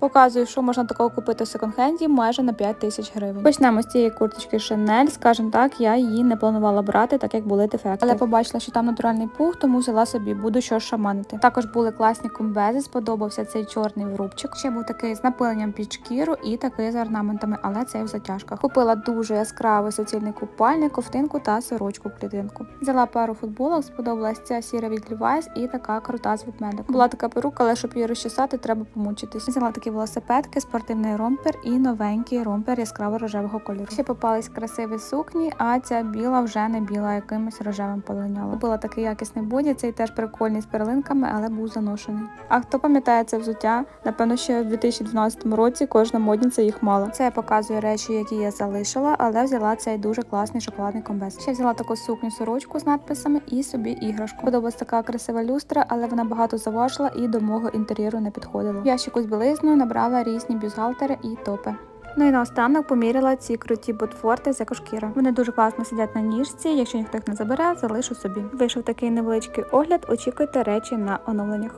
Показую, що можна такого купити в секонд-хенді майже на 5 тисяч гривень. Почнемо з цієї курточки Chanel. Скажімо так, я її не планувала брати, так як були дефекти. Але побачила, що там натуральний пух, тому взяла собі, буду що шаманити. Також були класні комбези, сподобався цей чорний врубчик. Ще був такий з напиленням під шкіру і такий з орнаментами, але цей в затяжках. Купила дуже яскравий суцільний купальник, ковтинку та сорочку в клітинку. Взяла пару футболок, сподобалась ця сіра від Levi's і така крута з ведмедиком. Була така перука, але щоб її розчесати, треба помучитись. Взяла такі велосипедки, спортивний ромпер і новенький ромпер яскраво рожевого кольору. Ще попались красиві сукні, а ця біла вже не біла, якимось рожевим полиняла. Купила такий якісний боді, цей теж прикольний з перлинками, але був заношений. А хто пам'ятає це взуття? Напевно, ще в 2012 році кожна модниця їх мала. Це я показую речі, які я залишила, але взяла цей дуже класний шоколадний комбез. Ще взяла таку сукню сорочку з надписами і собі іграшку. Подобалась така красива люстра, але вона багато заважила і до мого інтер'єру не підходила. Ящику з білизною набрала різні бюзгалтери і топи. Ну і наостанок поміряла ці круті ботфорти з екошкіра. Вони дуже класно сидять на ніжці. Якщо ніхто їх не забере, залишу собі. Вийшов такий невеличкий огляд. Очікуйте речі на оновленнях.